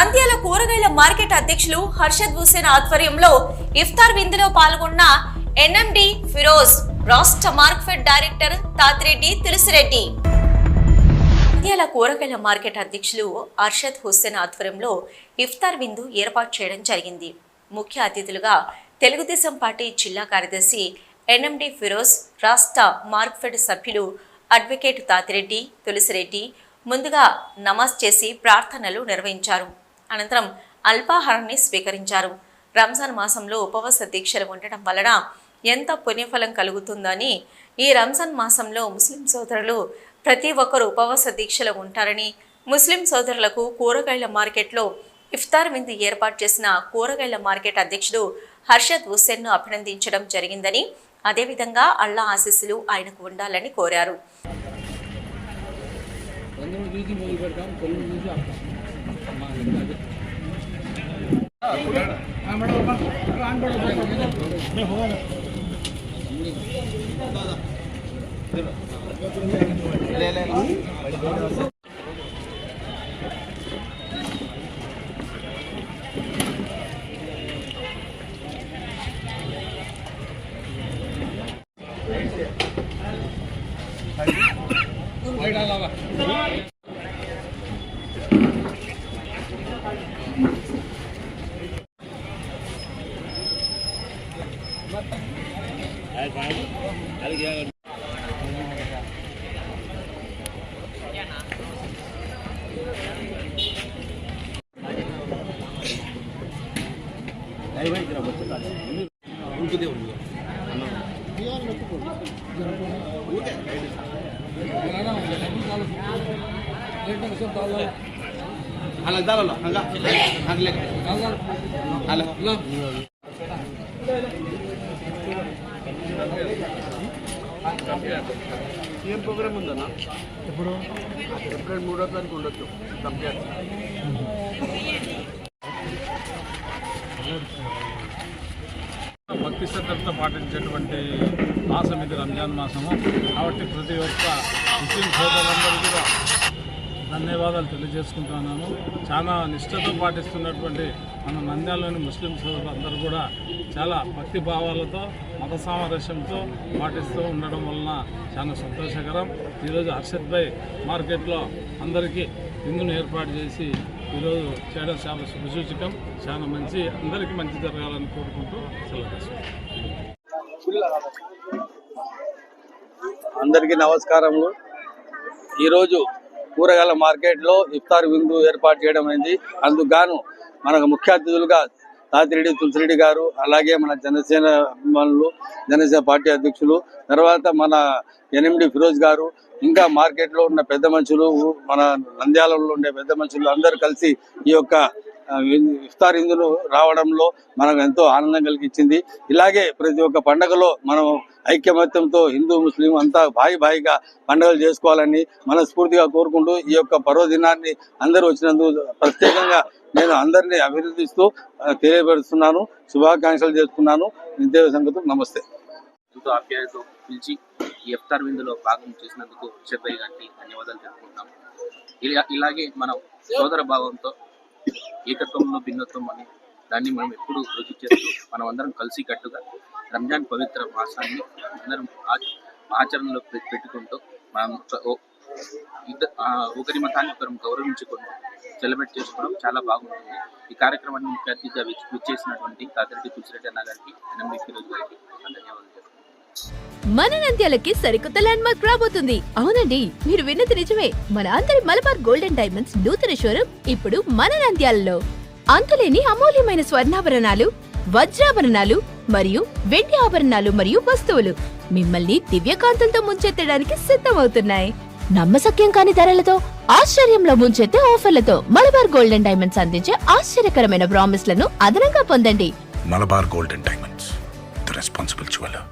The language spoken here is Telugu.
నంద్యాల కూరగాయల మార్కెట్ అధ్యక్షులు హర్షద్ హుసేన్ ఆధ్వర్యంలో ఇఫ్తార్ విందులో పాల్గొన్న ఎన్ఎండి ఫిరోజ్ రాష్ట్ర మార్క్ఫెడ్ డైరెక్టర్ తాతిరెడ్డి తులసిరెడ్డి. నంద్యాల కూరగాయల మార్కెట్ అధ్యక్షులు అర్షద్ హుస్సేన్ ఆధ్వర్యంలో ఇఫ్తార్ విందు ఏర్పాటు చేయడం జరిగింది. ముఖ్య అతిథులుగా తెలుగుదేశం పార్టీ జిల్లా కార్యదర్శి ఎన్ఎండి ఫిరోజ్ రాష్ట్ర మార్క్ఫెడ్ సభ్యులు అడ్వకేట్ తాతిరెడ్డి తులసిరెడ్డి ముందుగా నమాజ్ చేసి ప్రార్థనలు నిర్వహించారు. అనంతరం అల్పాహారాన్ని స్వీకరించారు. రంజాన్ మాసంలో ఉపవాస దీక్షలు ఉండటం వలన ఎంత పుణ్యఫలం కలుగుతుందని ఈ రంజాన్ మాసంలో ముస్లిం సోదరులు ప్రతి ఒక్కరు ఉపవాస దీక్షలు ఉంటారని ముస్లిం సోదరులకు కూరగాయల మార్కెట్లో ఇఫ్తార్ విందు ఏర్పాటు చేసిన కూరగాయల మార్కెట్ అధ్యక్షుడు హర్షద్ హుస్సేన్ను అభినందించడం జరిగిందని అదేవిధంగా అల్లా ఆశీస్సులు ఆయనకు ఉండాలని కోరారు. కొంచెం చూసి उनको दे उनको ಹಲೋ ಹಲೋ ಹಲೋ ಹಲೋ ఏం ప్రోగ్రామ్ ఉందన్న? ఇప్పుడు ఏప్రిల్ మూడో తారీఖు ఉండొచ్చు కంప్లీట్ భక్తి శ్రద్ధలతో పాటించేటువంటి మాసం ఇది రంజాన్ మాసము. కాబట్టి ప్రతి ఒక్క ముస్లిం సోదరులందరూ కూడా ధన్యవాదాలు తెలియజేసుకుంటున్నాను. చాలా నిష్ఠతో పాటిస్తున్నటువంటి మన నంద్యాలలోని ముస్లిం సోదరులందరూ కూడా చాలా భక్తి భావాలతో మత సామరస్యంతో పాటిస్తూ ఉండడం వలన చాలా సంతోషకరం. ఈరోజు హర్షద్ భాయ్ మార్కెట్లో అందరికీ విందును ఏర్పాటు చేసి ఈరోజు చేయడం చాలా శుభసూచకం. చాలా మంచి అందరికీ మంచి జరగాలని కోరుకుంటూ సెలవు అందరికీ నమస్కారములు. ఈరోజు కూరగాయల మార్కెట్లో ఇఫ్తార్ విందు ఏర్పాటు చేయడం అయింది. అందుకు మనకు ముఖ్య అతిథులుగా తాతిరెడ్డి తులసిరెడ్డి గారు అలాగే మన జనసేన అభిమానులు జనసేన పార్టీ అధ్యక్షులు తర్వాత మన ఎనిమిడి ఫిరోజ్ గారు ఇంకా మార్కెట్లో ఉన్న పెద్ద మనుషులు మన నంద్యాలలో ఉండే పెద్ద మనుషులు అందరూ కలిసి ఈ యొక్క ఇఫ్తార్ ఇందును రావడంలో మనకు ఎంతో ఆనందం కలిగించింది. ఇలాగే ప్రతి ఒక్క పండగలో మనం ఐక్యమత్యంతో హిందూ ముస్లిం అంతా భాయి భాయిగా పండుగలు చేసుకోవాలని మనస్ఫూర్తిగా కోరుకుంటూ ఈ యొక్క పర్వదినాన్ని అందరూ వచ్చినందుకు ప్రత్యేకంగా నేను అందరినీ అభినందిస్తూ తెలియపరుస్తున్నాను. శుభాకాంక్షలు చేస్తున్నాను ఇంతే సంగతులు నమస్తే. ఎంతో ఆప్యాయతో పిలిచి ఈ ఎఫ్తార్ విందులో భాగం చేసినందుకు షెబ్బయ్య గారికి ధన్యవాదాలు తెలుపుకుంటాం ఇలా ఇలాగే మనం సోదర భావంతో ఏకత్వంలో భిన్నత్వం అని దాన్ని మనం ఎప్పుడూ రుచి చేస్తూ మనం అందరం కలిసి కట్టుగా రంజాన్ పవిత్ర మాసాన్ని అందరం ఆచరణలో పెట్టుకుంటూ మనం ఓ- ఒకరి మతాన్ని ఒకరం గౌరవించుకుంటూ సెలబ్రేట్ చేసుకోవడం చాలా బాగుంటుంది. ఈ కార్యక్రమాన్ని ముఖ్య అతిథిగా విచ్చేసినటువంటి తాతిరెడ్డి తులసిరెడ్డి అన్న గారికి ఎనిమిది గారికి ధన్యవాదాలు మన నంద్యాలకి సరికొత్త ల్యాండ్ మార్క్ రాబోతుంది. అవునండి మీరు విన్నది నిజమే. మన అందరి మలబార్ గోల్డెన్ డైమండ్స్ నూతన షోరూమ్ ఇప్పుడు మన నంద్యాలలో. అంతులేని అమూల్యమైన స్వర్ణాభరణాలు వజ్రాభరణాలు మరియు వెండి ఆభరణాలు మరియు వస్తువులు మిమ్మల్ని దివ్యకాంతులతో ముంచెత్తడానికి సిద్ధమవుతున్నాయి. నమ్మశక్యం కాని ధరలతో ఆశ్చర్యంలో ముంచెత్తే ఆఫర్లతో మలబార్ గోల్డెన్ డైమండ్స్ అందించే ఆశ్చర్యకరమైన ప్రామిస్లను అదనంగా పొందండి. Malabar golden diamonds the responsible jeweller